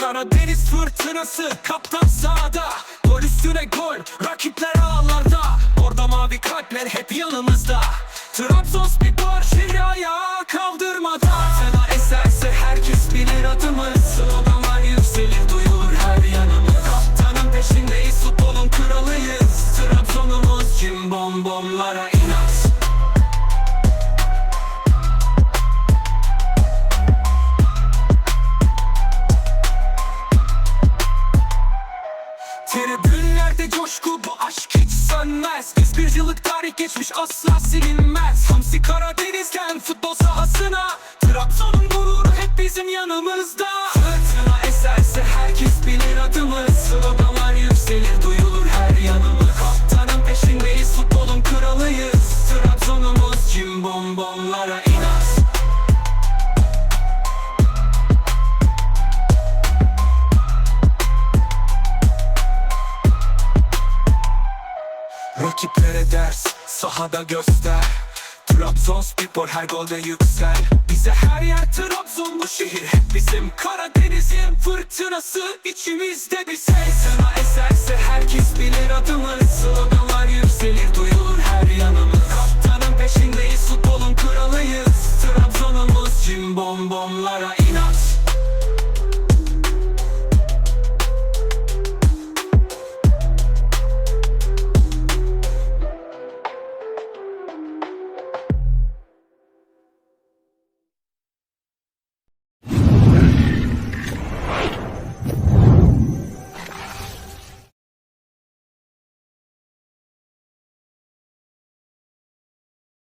Karadeniz fırtınası kaptan sahada Gol üstüne gol rakipler ağlarda. Orada mavi kalpler hep yanımızda. Trabzonspor şehri ayağa kaldırmada. Sana eserse herkes bilir adımız Sloganlar yükselir duyulur her yanımız. Kaptanın peşindeyiz futbolun kralıyız. Trabzonumuz cim bom Tribünlerde coşku bu aşk hiç sönmez. 101 yıllık tarih geçmiş asla silinmez. Hamsi Karadeniz'den futbol sahasına Trabzon'un gururu hep bizim yanımızda Rakiplere ders sahada göster. Trabzonspor her golde yüksel. Bize her yer Trabzon bu şehir. Bizim Karadeniz'in fırtınası. İçimizde bir ses Sana eserse herkes bilir adımız Sloganlar